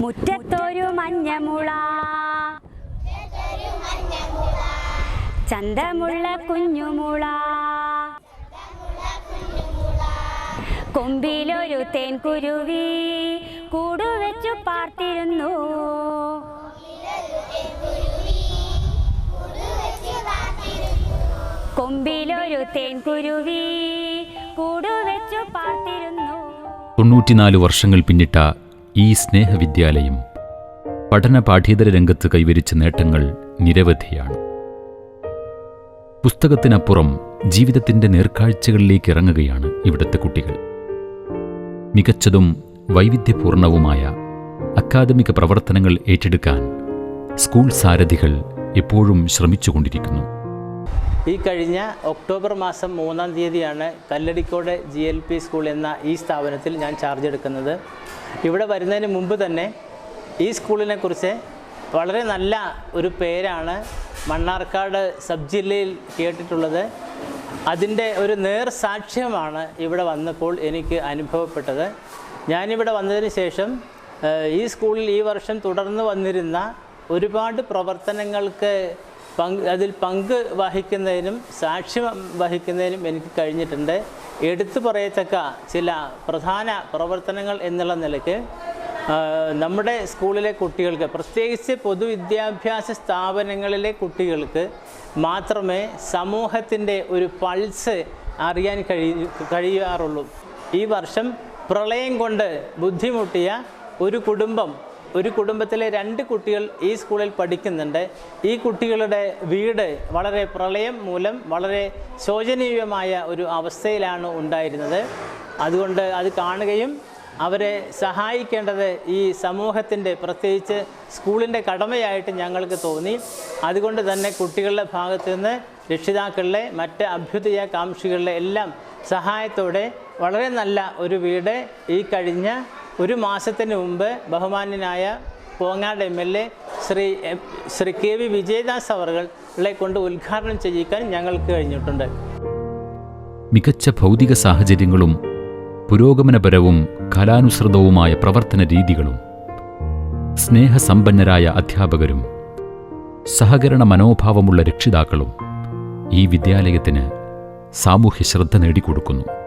മുറ്റത്തൊരു മഞ്ഞമുള. ചന്തമുള്ള കുഞ്ഞുമുള. കൊമ്പിലൊരു തേൻകുരുവി കൂടുവെച്ചു പാർത്തിരുന്നു. കൊമ്പിലൊരു തേൻകുരുവി കൂടുവെച്ചു പാർത്തിരുന്നു. തൊണ്ണൂറ്റിനാല് വർഷങ്ങൾ പിന്നിട്ട ഈ സ്നേഹവിദ്യാലയം പഠന പാഠ്യേതര രംഗത്ത് കൈവരിച്ച നേട്ടങ്ങൾ നിരവധിയാണ്. പുസ്തകത്തിനപ്പുറം ജീവിതത്തിന്റെ നേർക്കാഴ്ചകളിലേക്ക് ഇറങ്ങുകയാണ് ഇവിടുത്തെ കുട്ടികൾ. മികച്ചതും വൈവിധ്യപൂർണവുമായ അക്കാദമിക പ്രവർത്തനങ്ങൾ ഏറ്റെടുക്കാൻ സ്കൂൾ സാരഥികൾ എപ്പോഴും ശ്രമിച്ചുകൊണ്ടിരിക്കുന്നു. ഈ കഴിഞ്ഞ ഒക്ടോബർ മാസം മൂന്നാം തീയതിയാണ് Kalladikode G L P school എന്ന ഈ സ്ഥാപനത്തിൽ ഞാൻ ചാർജ് എടുക്കുന്നത്. ഇവിടെ വരുന്നതിന് മുമ്പ് തന്നെ ഈ സ്കൂളിനെ കുറിച്ച് വളരെ നല്ല ഒരു പേരാണ് മണ്ണാർക്കാട് സബ് ജില്ലയിൽ കേട്ടിട്ടുള്ളത്. അതിന്റെ ഒരു നേർ സാക്ഷ്യമാണ് ഇവിടെ വന്നപ്പോൾ എനിക്ക് അനുഭവപ്പെട്ടത്. ഞാനിവിടെ വന്നതിന് ശേഷം ഈ സ്കൂളിൽ ഈ വർഷം തുടർന്ന് വന്നിരുന്ന ഒരുപാട് പ്രവർത്തനങ്ങൾക്ക് പങ്ക് അതിൽ പങ്ക് വഹിക്കുന്നതിനും സാക്ഷ്യം വഹിക്കുന്നതിനും എനിക്ക് കഴിഞ്ഞിട്ടുണ്ട്. എടുത്തു പറയത്തക്ക ചില പ്രധാന പ്രവർത്തനങ്ങൾ എന്നുള്ള നിലയ്ക്ക് നമ്മുടെ സ്കൂളിലെ കുട്ടികൾക്ക് പ്രത്യേകിച്ച് പൊതുവിദ്യാഭ്യാസ സ്ഥാപനങ്ങളിലെ കുട്ടികൾക്ക് മാത്രമേ സമൂഹത്തിന്റെ ഒരു പൾസ് അറിയാൻ കഴി കഴിയാറുള്ളൂ. ഈ വർഷം പ്രളയം കൊണ്ട് ബുദ്ധിമുട്ടിയ ഒരു കുടുംബം ഒരു കുടുംബത്തിലെ രണ്ട് കുട്ടികൾ ഈ സ്കൂളിൽ പഠിക്കുന്നുണ്ട്. ഈ കുട്ടികളുടെ വീട് വളരെ പ്രളയം മൂലം വളരെ ശോചനീയമായ ഒരു അവസ്ഥയിലാണ് ഉണ്ടായിരുന്നത്. അതുകൊണ്ട് അത് കാണുകയും അവരെ സഹായിക്കേണ്ടത് ഈ സമൂഹത്തിന്റെ പ്രത്യേകിച്ച് സ്കൂളിന്റെ കടമയായിട്ട് ഞങ്ങൾക്ക് തോന്നി. അതുകൊണ്ട് തന്നെ കുട്ടികളുടെ ഭാഗത്തു നിന്ന് രക്ഷിതാക്കളിലെ മറ്റ് അഭ്യുദയ കാംക്ഷികളുടെ എല്ലാം സഹായത്തോടെ വളരെ നല്ല ഒരു വീട് ഈ കഴിഞ്ഞ ഒരു മാസത്തിന് മുമ്പ് ബഹുമാന്യനായ Pongad M L A Shri Shri K V Vijayadas അവർകളെ കൊണ്ട് ഉദ്ഘാടനം ചെയ്യിക്കാൻ ഞങ്ങൾക്ക് കഴിഞ്ഞിട്ടുണ്ട്. മികച്ച ഭൗതിക സാഹചര്യങ്ങളും പുരോഗമനപരവും കലാനുസൃതവുമായ പ്രവർത്തന രീതികളും സ്നേഹസമ്പന്നരായ അധ്യാപകരും സഹകരണ മനോഭാവമുള്ള രക്ഷിതാക്കളും ഈ വിദ്യാലയത്തിന് സാമൂഹ്യ ശ്രദ്ധ നേടിക്കൊടുക്കുന്നു.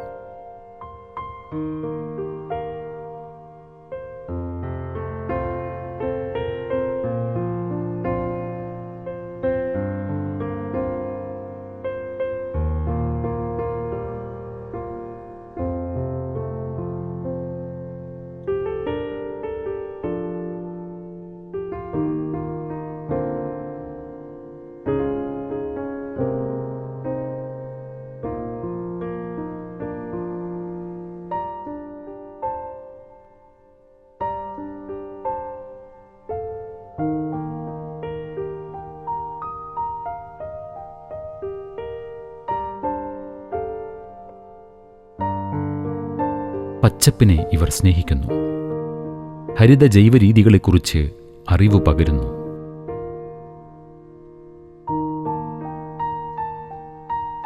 പച്ചപ്പിനെ ഇവർ സ്നേഹിക്കുന്നു. ഹരിത ജൈവ രീതികളെക്കുറിച്ച് അറിവ് പകരുന്നു.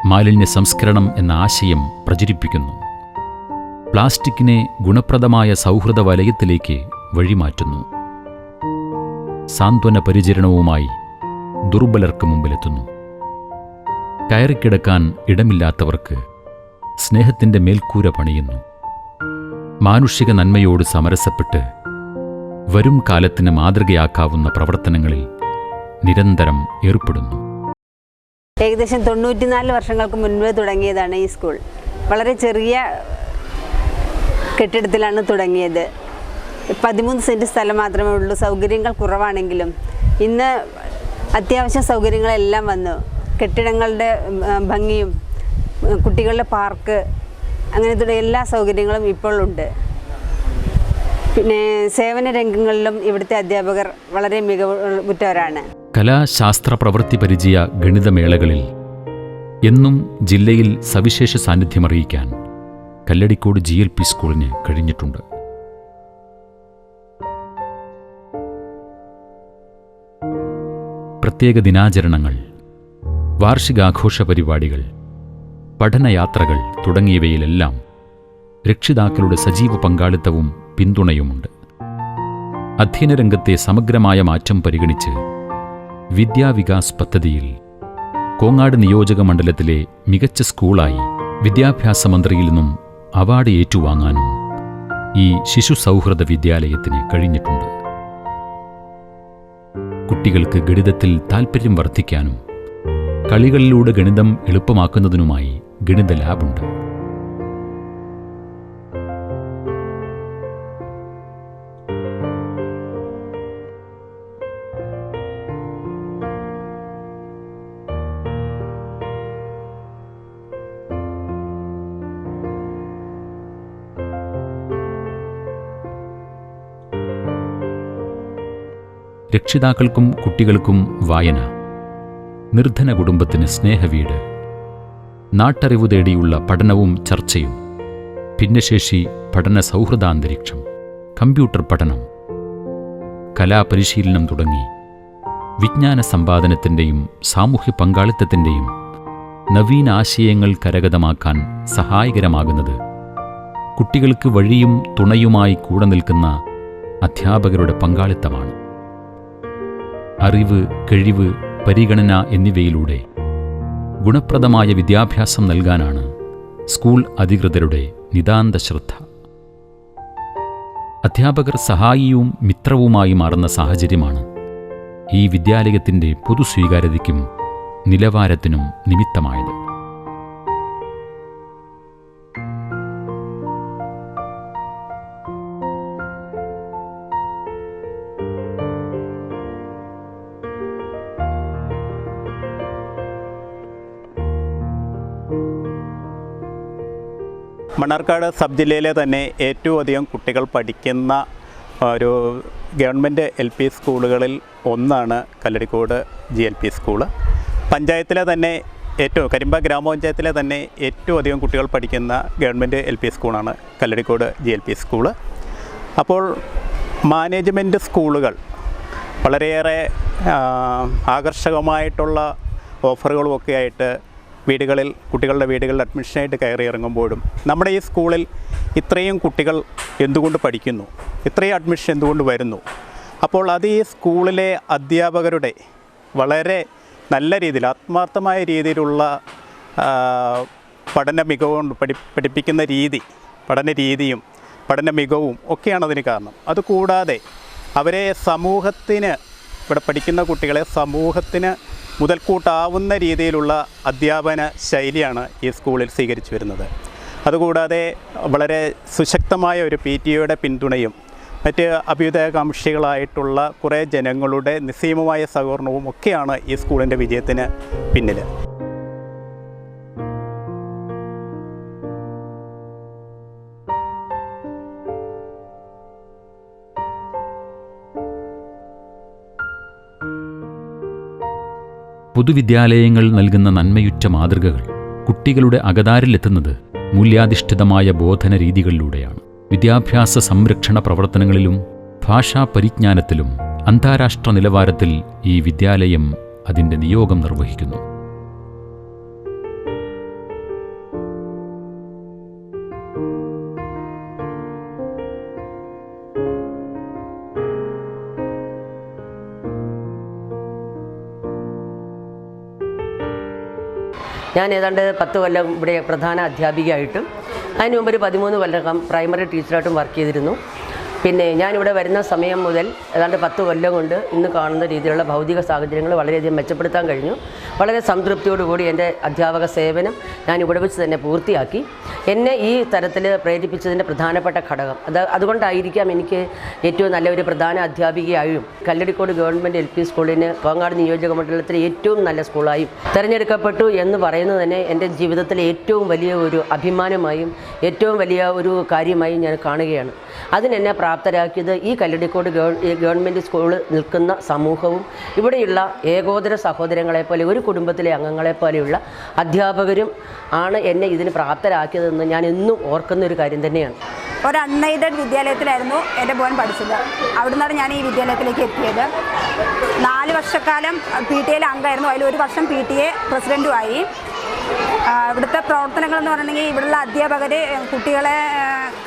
മാലിന്യ സംസ്കരണം എന്ന ആശയം പ്രചരിപ്പിക്കുന്നു. പ്ലാസ്റ്റിക്കിനെ ഗുണപ്രദമായ സൗഹൃദ വലയത്തിലേക്ക് വഴിമാറ്റുന്നു. സാന്ത്വന പരിചരണവുമായി ദുർബലർക്ക് മുമ്പിലെത്തുന്നു. കയറിക്കിടക്കാൻ ഇടമില്ലാത്തവർക്ക് സ്നേഹത്തിന്റെ മേൽക്കൂര പണിയുന്നു. മാനുഷിക നന്മയോട് സമരസപ്പെട്ട് വരും കാലത്തിന് മാതൃകയാക്കാവുന്ന പ്രവർത്തനങ്ങളിൽ നിരന്തരം ഏർപ്പെടുന്നു. ഏകദേശം തൊണ്ണൂറ്റിനാല് വർഷങ്ങൾക്ക് മുൻപേ തുടങ്ങിയതാണ് ഈ സ്കൂൾ. വളരെ ചെറിയ കെട്ടിടത്തിലാണ് തുടങ്ങിയത്. പതിമൂന്ന് സെന്റ് സ്ഥലം മാത്രമേ ഉള്ളൂ. സൗകര്യങ്ങൾ കുറവാണെങ്കിലും ഇന്ന് അത്യാവശ്യ സൗകര്യങ്ങളെല്ലാം വന്നു. കെട്ടിടങ്ങളുടെ ഭംഗിയും കുട്ടികളുടെ പാർക്ക് അങ്ങനെ തുടങ്ങിയ എല്ലാ സൗകര്യങ്ങളും ഇപ്പോൾ ഉണ്ട് പിന്നെ സേവന രംഗങ്ങളിലും ഇവിടുത്തെ അധ്യാപകർ വളരെ മികവുറ്റവരാണ് കലാശാസ്ത്ര പ്രവൃത്തി പരിചയ ഗണിതമേളകളിൽ എന്നും ജില്ലയിൽ സവിശേഷ സാന്നിധ്യം അറിയിക്കാൻ കല്ലടിക്കോട് ജി എൽ പി സ്കൂളിന് കഴിഞ്ഞിട്ടുണ്ട്. പ്രത്യേക ദിനാചരണങ്ങൾ വാർഷികാഘോഷ പരിപാടികൾ പഠനയാത്രകൾ തുടങ്ങിയവയിലെല്ലാം രക്ഷിതാക്കളുടെ സജീവ പങ്കാളിത്തവും പിന്തുണയുമുണ്ട്. അധ്യയനരംഗത്തെ സമഗ്രമായ മാറ്റം പരിഗണിച്ച് വിദ്യാവികാസ് പദ്ധതിയിൽ കോങ്ങാട് നിയോജക മണ്ഡലത്തിലെ മികച്ച സ്കൂളായി വിദ്യാഭ്യാസ മന്ത്രിയിൽ നിന്നും അവാർഡ് ഏറ്റുവാങ്ങാനും ഈ ശിശു സൗഹൃദ വിദ്യാലയത്തിന് കഴിഞ്ഞിട്ടുണ്ട്. കുട്ടികൾക്ക് ഗണിതത്തിൽ താൽപ്പര്യം വർദ്ധിക്കാനും കളികളിലൂടെ ഗണിതം എളുപ്പമാക്കുന്നതിനുമായി ഗണിത ലാബുണ്ട്. രക്ഷിതാക്കൾക്കും കുട്ടികൾക്കും വായന. നിർധന കുടുംബത്തിന് സ്നേഹവീട്. നാട്ടറിവ് തേടിയുള്ള പഠനവും ചർച്ചയും. ഭിന്നശേഷി പഠന സൗഹൃദാന്തരീക്ഷം. കമ്പ്യൂട്ടർ പഠനം. കലാപരിശീലനം തുടങ്ങി. വിജ്ഞാന സമ്പാദനത്തിന്റെയും സാമൂഹ്യ പങ്കാളിത്തത്തിന്റെയും നവീന ആശയങ്ങൾ കരഗതമാക്കാൻ സഹായകരമാകുന്നത്. കുട്ടികൾക്ക് വഴിയും തുണയുമായി കൂടെ നിൽക്കുന്ന അധ്യാപകരുടെ പങ്കാളിത്തമാണ്. അറിവ് കഴിവ് പരിഗണന എന്നിവയിലൂടെ ഗുണപ്രദമായ വിദ്യാഭ്യാസം നൽകാനാണ് സ്കൂൾ അധികൃതരുടെ നിതാന്ത ശ്രദ്ധ. അധ്യാപകർ സഹായിയും മിത്രവുമായി മാറുന്ന സാഹചര്യമാണ് ഈ വിദ്യാലയത്തിന്റെ പൊതുസ്വീകാര്യതയ്ക്കും നിലവാരത്തിനും നിമിത്തമായത്. മണ്ണാർക്കാട് സബ് ജില്ലയിലെ തന്നെ ഏറ്റവും അധികം കുട്ടികൾ പഠിക്കുന്ന ഒരു ഗവൺമെന്റ് എൽ പി സ്കൂളുകളിൽ ഒന്നാണ് Kalladikode G L P school പഞ്ചായത്തിലെ തന്നെ ഏറ്റവും കരിമ്പ ഗ്രാമപഞ്ചായത്തിലെ തന്നെ ഏറ്റവും അധികം കുട്ടികൾ പഠിക്കുന്ന ഗവൺമെന്റ് എൽ പി സ്കൂളാണ് Kalladikode G L P school. അപ്പോൾ മാനേജ്മെന്റ് സ്കൂളുകൾ വളരെയേറെ ആകർഷകമായിട്ടുള്ള ഓഫറുകളുമൊക്കെ ആയിട്ട് വീടുകളിൽ കുട്ടികളുടെ വീടുകളിൽ അഡ്മിഷനായിട്ട് കയറി ഇറങ്ങുമ്പോഴും നമ്മുടെ ഈ സ്കൂളിൽ ഇത്രയും കുട്ടികൾ എന്തുകൊണ്ട് പഠിക്കുന്നു? ഇത്രയും അഡ്മിഷൻ എന്തുകൊണ്ട് വരുന്നു? അപ്പോൾ അത് ഈ സ്കൂളിലെ അധ്യാപകരുടെ വളരെ നല്ല രീതിയിൽ ആത്മാർത്ഥമായ രീതിയിലുള്ള പഠന മികവുകൊണ്ട് പഠി പഠിപ്പിക്കുന്ന രീതി പഠന രീതിയും പഠന മികവും ഒക്കെയാണ് അതിന് കാരണം. അതുകൂടാതെ അവരെ സമൂഹത്തിന് ഇവിടെ പഠിക്കുന്ന കുട്ടികളെ സമൂഹത്തിന് മുതൽക്കൂട്ടാവുന്ന രീതിയിലുള്ള അധ്യാപന ശൈലിയാണ് ഈ സ്കൂളിൽ സ്വീകരിച്ചു വരുന്നത്. അതുകൂടാതെ വളരെ സുശക്തമായ ഒരു പി ടി ഒയുടെ പിന്തുണയും മറ്റ് അഭ്യുദയകാംക്ഷികളായിട്ടുള്ള കുറേ ജനങ്ങളുടെ നിസ്സീമമായ സഹകരണവും ഒക്കെയാണ് ഈ സ്കൂളിന്റെ വിജയത്തിന് പിന്നിൽ പൊതുവിദ്യാലയങ്ങൾ നൽകുന്ന നന്മയുറ്റ മാതൃകകൾ കുട്ടികളുടെ അകതാരിലെത്തുന്നത് മൂല്യാധിഷ്ഠിതമായ ബോധന രീതികളിലൂടെയാണ് വിദ്യാഭ്യാസ സംരക്ഷണ പ്രവർത്തനങ്ങളിലും ഭാഷാ പരിജ്ഞാനത്തിലും അന്താരാഷ്ട്ര നിലവാരത്തിൽ ഈ വിദ്യാലയം അതിന്റെ നിയോഗം നിർവഹിക്കുന്നു. ഞാൻ ഏതാണ്ട് പത്ത് കൊല്ലം ഇവിടെ പ്രധാന അധ്യാപികയായിട്ടും അതിന് മുമ്പ് ഒരു പതിമൂന്ന് കൊല്ലം പ്രൈമറി ടീച്ചറായിട്ടും വർക്ക് ചെയ്തിരുന്നു. പിന്നെ ഞാനിവിടെ വരുന്ന സമയം മുതൽ ഏതാണ്ട് പത്ത് കൊല്ലം കൊണ്ട് ഇന്ന് കാണുന്ന രീതിയിലുള്ള ഭൗതിക സാഹചര്യങ്ങൾ വളരെയധികം മെച്ചപ്പെടുത്താൻ കഴിഞ്ഞു. വളരെ സംതൃപ്തിയോടുകൂടി എന്റെ അധ്യാപക സേവനം ഞാൻ ഇവിടെ വെച്ച് തന്നെ പൂർത്തിയാക്കി. എന്നെ ഈ തരത്തിൽ പ്രേരിപ്പിച്ചതിന്റെ പ്രധാനപ്പെട്ട ഘടകം. അത് അതുകൊണ്ടായിരിക്കാം എനിക്ക് ഏറ്റവും നല്ല ഒരു പ്രധാന അധ്യാപികയായും കല്ലടിക്കോട് ഗവൺമെന്റ് എൽ പി സ്കൂളിന് കോങ്ങാട് നിയോജക മണ്ഡലത്തിലെ ഏറ്റവും നല്ല സ്കൂളായും തിരഞ്ഞെടുക്കപ്പെട്ടു എന്ന് പറയുന്നത് തന്നെ എന്റെ ജീവിതത്തിലെ ഏറ്റവും വലിയ ഒരു അഭിമാനമായും ഏറ്റവും വലിയ ഒരു കാര്യമായും ഞാൻ കാണുകയാണ്. അതിനെന്നെ പ്രാപ്തരാക്കിയത് ഈ കല്ലടിക്കോട് ഗവൺ ഗവൺമെന്റ് സ്കൂൾ നിൽക്കുന്ന സമൂഹവും ഇവിടെയുള്ള ഏകോദര സഹോദരങ്ങളെപ്പോലെ ഒരു കുടുംബത്തിലെ അംഗങ്ങളെ പോലെയുള്ള അധ്യാപകരും ആണ് എന്നെ ഇതിന് പ്രാപ്തരാക്കിയതെന്ന് ഞാൻ എന്നും ഓർക്കുന്ന ഒരു കാര്യം തന്നെയാണ്. ഒരു അൺഎയ്ഡഡ് വിദ്യാലയത്തിലായിരുന്നു എന്റെ മോൻ പഠിച്ചത്. അവിടുന്നാണ് ഞാൻ ഈ വിദ്യാലയത്തിലേക്ക് എത്തിയത്. നാല് വർഷക്കാലം പി ടി എയിൽ അംഗമായിരുന്നു. അതിൽ ഒരു വർഷം പി ടി എ പ്രസിഡന്റുമായി ഇവിടുത്തെ പ്രവർത്തനങ്ങൾ എന്ന് പറഞ്ഞിട്ടുണ്ടെങ്കിൽ ഇവിടുള്ള അധ്യാപകർ കുട്ടികളെ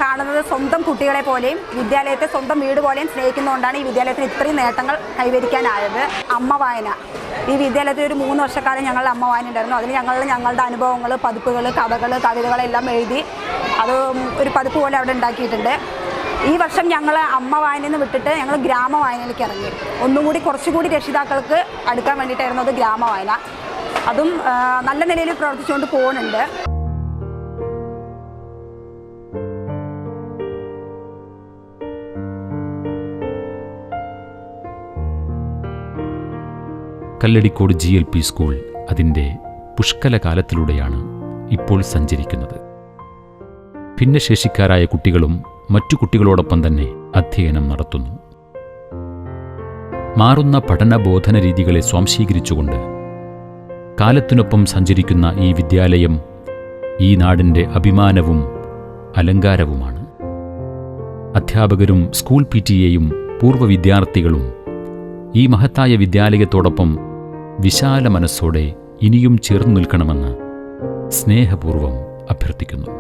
കാണുന്നത് സ്വന്തം കുട്ടികളെ പോലെയും വിദ്യാലയത്തെ സ്വന്തം വീട് പോലെയും സ്നേഹിക്കുന്നതുകൊണ്ടാണ് ഈ വിദ്യാലയത്തിന് ഇത്രയും നേട്ടങ്ങൾ കൈവരിക്കാനായത്. അമ്മ വായന. ഈ വിദ്യാലയത്തിൽ ഒരു മൂന്ന് വർഷക്കാലം ഞങ്ങളുടെ അമ്മ വായന ഉണ്ടായിരുന്നു. അതിൽ ഞങ്ങൾ ഞങ്ങളുടെ അനുഭവങ്ങൾ പതിപ്പുകൾ കഥകൾ കവിതകളെല്ലാം എഴുതി അത് ഒരു പതിപ്പ് പോലെ അവിടെ ഉണ്ടാക്കിയിട്ടുണ്ട്. ഈ വർഷം ഞങ്ങൾ അമ്മ വായനയിൽ നിന്ന് വിട്ടിട്ട് ഞങ്ങൾ ഗ്രാമ വായനയിലേക്ക് ഇറങ്ങി. ഒന്നും കൂടി കുറച്ചുകൂടി രക്ഷിതാക്കൾക്ക് അടുക്കാൻ വേണ്ടിയിട്ടായിരുന്നു അത് ഗ്രാമ വായന. അതും നല്ല നിലയിൽ പ്രവർത്തിച്ചുകൊണ്ട് പോകുന്നുണ്ട് Kalladikode G L P school അതിന്റെ പുഷ്കല കാലത്തിലൂടെയാണ് ഇപ്പോൾ സഞ്ചരിക്കുന്നത്. ഭിന്നശേഷിക്കാരായ കുട്ടികളും മറ്റു കുട്ടികളോടൊപ്പം തന്നെ അധ്യയനം നടത്തുന്നു. മാറുന്ന പഠന ബോധന രീതികളെ സ്വാംശീകരിച്ചുകൊണ്ട് കാലത്തിനൊപ്പം സഞ്ചരിക്കുന്ന ഈ വിദ്യാലയം ഈ നാടിന്റെ അഭിമാനവും അലങ്കാരവുമാണ്. അധ്യാപകരും സ്കൂൾ പി ടി എയും പൂർവ വിദ്യാർത്ഥികളും ഈ മഹത്തായ വിദ്യാലയത്തോടൊപ്പം വിശാല മനസ്സോടെ ഇനിയും ചേർന്നു നിൽക്കണമെന്ന് സ്നേഹപൂർവം അഭ്യർത്ഥിക്കുന്നു.